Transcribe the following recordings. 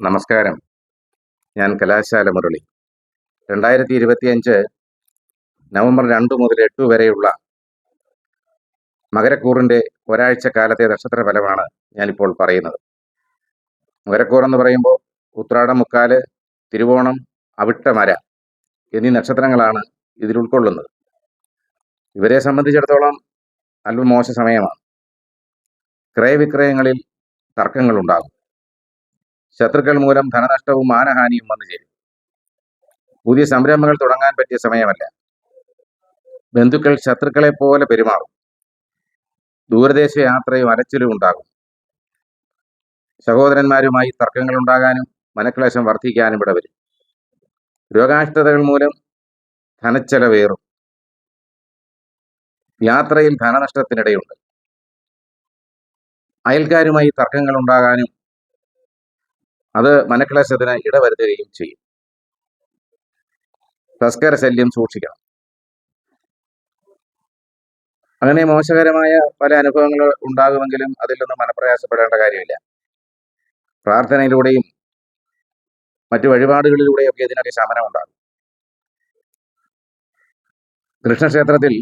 നമസ്കാരം. ഞാൻ കലാശാല മുരളി. രണ്ടായിരത്തി ഇരുപത്തിയഞ്ച് നവംബർ രണ്ട് മുതൽ എട്ട് വരെയുള്ള മകരക്കൂറിന്റെ ഒരാഴ്ച കാലത്തെ നക്ഷത്ര ഫലമാണ് ഞാനിപ്പോൾ പറയുന്നത്. മകരക്കൂർ എന്ന് പറയുമ്പോൾ ഉത്രാടം മുക്കാൽ തിരുവോണം അവിട്ടമര എന്നീ നക്ഷത്രങ്ങളാണ് ഇതിൽ ഉൾക്കൊള്ളുന്നത്. ഇവരെ സംബന്ധിച്ചിടത്തോളം അല്പം മോശ സമയമാണ്. ക്രയവിക്രയങ്ങളിൽ തർക്കങ്ങളുണ്ടാകും. ശത്രുക്കൾ മൂലം ധനനഷ്ടവും മാനഹാനിയും വന്നു ചേരും. പുതിയ സംരംഭങ്ങൾ തുടങ്ങാൻ പറ്റിയ സമയമല്ല. ബന്ധുക്കൾ ശത്രുക്കളെ പോലെ പെരുമാറും. ദൂരദേശ യാത്രയും അലച്ചിലും ഉണ്ടാകും. സഹോദരന്മാരുമായി തർക്കങ്ങൾ ഉണ്ടാകാനും മനക്ലേശം വർദ്ധിക്കാനും ഇവിടെ വരും രോഗാഷ്ടതകൾ മൂലം ധനച്ചെലവേറും. യാത്രയിൽ ധനനഷ്ടത്തിനിടയുണ്ട്. അയൽക്കാരുമായി തർക്കങ്ങൾ ഉണ്ടാകാനും അത് മനക്ലേശത്തിന് ഇടവരുത്തുകയും ചെയ്യും. തസ്കര ശല്യം സൂക്ഷിക്കണം. അങ്ങനെ മോശകരമായ പല അനുഭവങ്ങൾ ഉണ്ടാകുമെങ്കിലും അതിലൊന്നും മനപ്രയാസപ്പെടേണ്ട കാര്യമില്ല. പ്രാർത്ഥനയിലൂടെയും മറ്റു വഴിപാടുകളിലൂടെയും ഒക്കെ ഇതിനൊക്കെ ശമനം ഉണ്ടാകും. കൃഷ്ണക്ഷേത്രത്തിൽ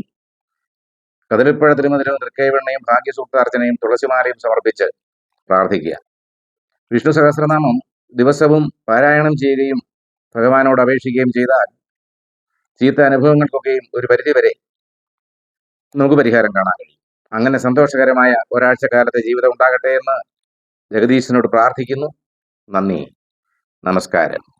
കതിരിപ്പഴ തിരുമതിരും തൃക്കൈവെണ്ണയും ഭാഗ്യസൂക്താർച്ചനയും തുളസിമാലയും സമർപ്പിച്ച് പ്രാർത്ഥിക്കുക. വിഷ്ണു സഹസ്രനാമം ദിവസവും പാരായണം ചെയ്യുകയും ഭഗവാനോട് അപേക്ഷിക്കുകയും ചെയ്താൽ ചീത്ത അനുഭവങ്ങൾക്കൊക്കെയും ഒരു പരിധിവരെ നമുക്ക് പരിഹാരം കാണാൻ കഴിയും. അങ്ങനെ സന്തോഷകരമായ ഒരാഴ്ച കാലത്തെ ജീവിതം ഉണ്ടാകട്ടെ എന്ന് ജഗദീശനോട് പ്രാർത്ഥിക്കുന്നു. നന്ദി. നമസ്കാരം.